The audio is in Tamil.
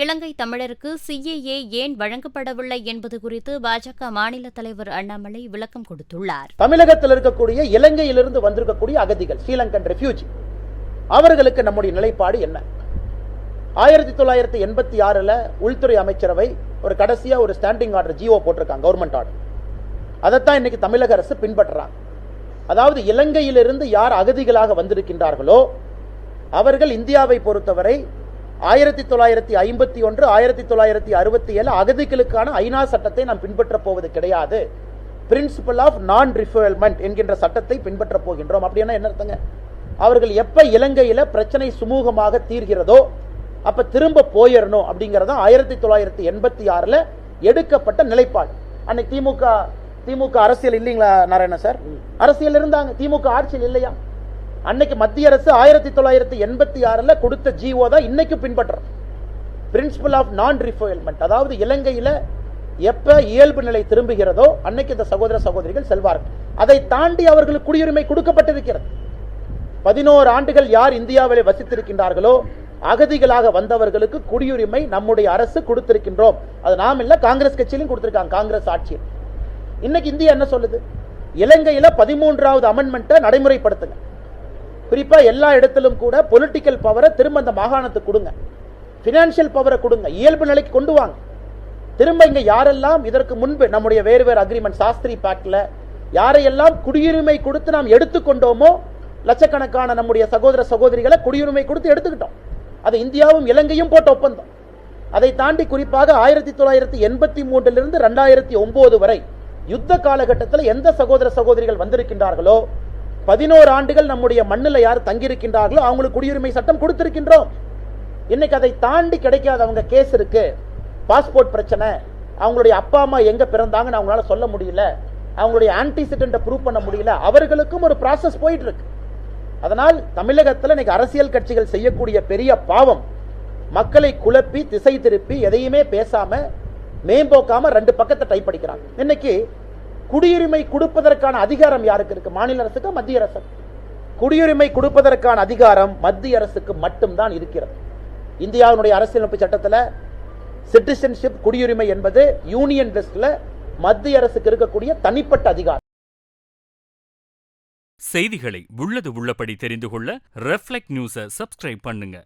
இலங்கை தமிழருக்கு சிஏஏ ஏன் வழங்கப்படவில்லை என்பது குறித்து பாஜக மாநில தலைவர் அண்ணாமலை விளக்கம் கொடுத்துள்ளார். தமிழகத்தில் இருக்கக்கூடிய இலங்கையிலிருந்து வந்திருக்கக்கூடிய அகதிகள் ஸ்ரீலங்கன் ரெஃப்யூஜி அவர்களுக்கு நம்முடைய நிலைப்பாடு என்ன? ஆயிரத்தி தொள்ளாயிரத்தி எண்பத்தி ஆறுல உள்துறை அமைச்சரவை ஒரு கடைசியா ஒரு ஸ்டாண்டிங் ஆர்டர் ஜிஓ போட்டிருக்காங்க கவர்மெண்ட் ஆர்டர் அதைத்தான் இன்னைக்கு தமிழக அரசு பின்பற்றுறாங்க. அதாவது இலங்கையிலிருந்து யார் அகதிகளாக வந்திருக்கின்றார்களோ அவர்கள் இந்தியாவை பொறுத்தவரை ஆயிரத்தி தொள்ளாயிரத்தி ஐம்பத்தி ஒன்று ஆயிரத்தி தொள்ளாயிரத்தி அறுபத்தி ஏழு அகதிகளுக்கான ஐநா சட்டத்தை நாம் பின்பற்றப் போவது கிடையாது. பிரின்சிபல் ஆஃப் நான் ரிஃபர்மெண்ட் என்கின்ற சட்டத்தை பின்பற்றப் போகின்றோம். அப்படின்னா என்ன அர்த்தங்க? அவர்கள் எப்ப இலங்கையில பிரச்சனை சுமூகமாக தீர்கிறதோ அப்ப திரும்ப போயிடணும் அப்படிங்கறத ஆயிரத்தி தொள்ளாயிரத்தி எண்பத்தி ஆறுல எடுக்கப்பட்ட நிலைப்பாடு. அன்னைக்கு திமுக திமுக அரசியல் இல்லைங்களா நாராயணன் சார்? அரசியல் இருந்தாங்க. திமுக ஆட்சியில் இல்லையா? அன்னைக்கு மத்திய அரசு ஆயிரத்தி தொள்ளாயிரத்தி எண்பத்தி ஆறில் கொடுத்த ஜிஓ தான் இன்னைக்கு பின்பற்றுறோம் பிரின்சிபல் ஆஃப் நான் ரிஃபைல்மெண்ட் அதாவது இலங்கையில் எப்போ இயல்பு நிலை திரும்புகிறதோ அன்னைக்கு இந்த சகோதர சகோதரிகள் செல்வார்கள். அதை தாண்டி அவர்களுக்கு குடியுரிமை கொடுக்கப்பட்டிருக்கிறது. பதினோரு ஆண்டுகள் யார் இந்தியாவில் வசித்திருக்கின்றார்களோ அகதிகளாக வந்தவர்களுக்கு குடியுரிமை நம்முடைய அரசு கொடுத்திருக்கின்றோம். அது நாம் இல்லை காங்கிரஸ் கட்சியிலும் கொடுத்திருக்காங்க காங்கிரஸ் ஆட்சியில் இன்னைக்கு இந்தியா என்ன சொல்லுது? இலங்கையில் பதிமூன்றாவது அமெண்ட்மெண்ட்டை நடைமுறைப்படுத்துங்க. குறிப்பாக எல்லா இடத்திலும் கூட பொலிட்டிக்கல் பவரை திரும்ப அந்த மாகாணத்துக்கு கொடுங்க. ஃபினான்ஷியல் பவரை கொடுங்க. இயல்பு நிலைக்கு கொண்டு வாங்க. திரும்ப இங்கே யாரெல்லாம் இதற்கு முன்பு நம்முடைய வேறு வேறு அக்ரிமெண்ட் சாஸ்திரி பேக்டில் யாரையெல்லாம் குடியுரிமை கொடுத்து நாம் எடுத்துக்கொண்டோமோ லட்சக்கணக்கான நம்முடைய சகோதர சகோதரிகளை குடியுரிமை கொடுத்து எடுத்துக்கிட்டோம். அது இந்தியாவும் இலங்கையும் போட்ட ஒப்பந்தம். அதை தாண்டி குறிப்பாக ஆயிரத்தி தொள்ளாயிரத்தி எண்பத்தி மூன்றிலிருந்து ரெண்டாயிரத்தி ஒன்பது வரை யுத்த காலகட்டத்தில் எந்த சகோதர சகோதரிகள் வந்திருக்கின்றார்களோ பதினோரு ஆண்டுகள் நம்முடைய மண்ணில் யார் தங்கியிருக்கின்றார்களோ அவங்களுக்கு குடியுரிமை சட்டம் கொடுத்திருக்கின்றோம். இன்னைக்கு அதை தாண்டி கிடைக்காத அவங்க கேஸ் இருக்கு. பாஸ்போர்ட் பிரச்சனை. அவங்களுடைய அப்பா அம்மா எங்க பிறந்தாங்கன்னு அவங்களால சொல்ல முடியல. அவங்களுடைய ஆன்டிசிடென்ட்டை ப்ரூவ் பண்ண முடியல. அவர்களுக்கும் ஒரு ப்ராசஸ் போயிட்டு இருக்கு அதனால் தமிழகத்தில் இன்னைக்கு அரசியல் கட்சிகள் செய்யக்கூடிய பெரிய பாவம். மக்களை குழப்பி திசை திருப்பி எதையுமே பேசாம மேம்போக்காம ரெண்டு பக்கத்தை டைப் படிக்கிறாங்க இன்னைக்கு குடியுரிமை கொடுப்பதற்கான அதிகாரம் யாருக்கு இருக்கு? மாநில அரசுக்கு மத்திய அரசு குடியுரிமை கொடுப்பதற்கான அதிகாரம் மத்திய அரசுக்கு மட்டும்தான் இருக்கிறது. இந்தியாவினுடைய அரசியலமைப்பு சட்டத்தில் சிட்டிசன்ஷிப் குடியுரிமை என்பது யூனியன் லிஸ்ட்ல மத்திய அரசுக்கு இருக்கக்கூடிய தனிப்பட்ட அதிகாரம். செய்திகளை உள்ளது உள்ளபடி தெரிந்து கொள்ள ரெஃப்ளெக்ட் நியூஸை சப்ஸ்கிரைப் பண்ணுங்க.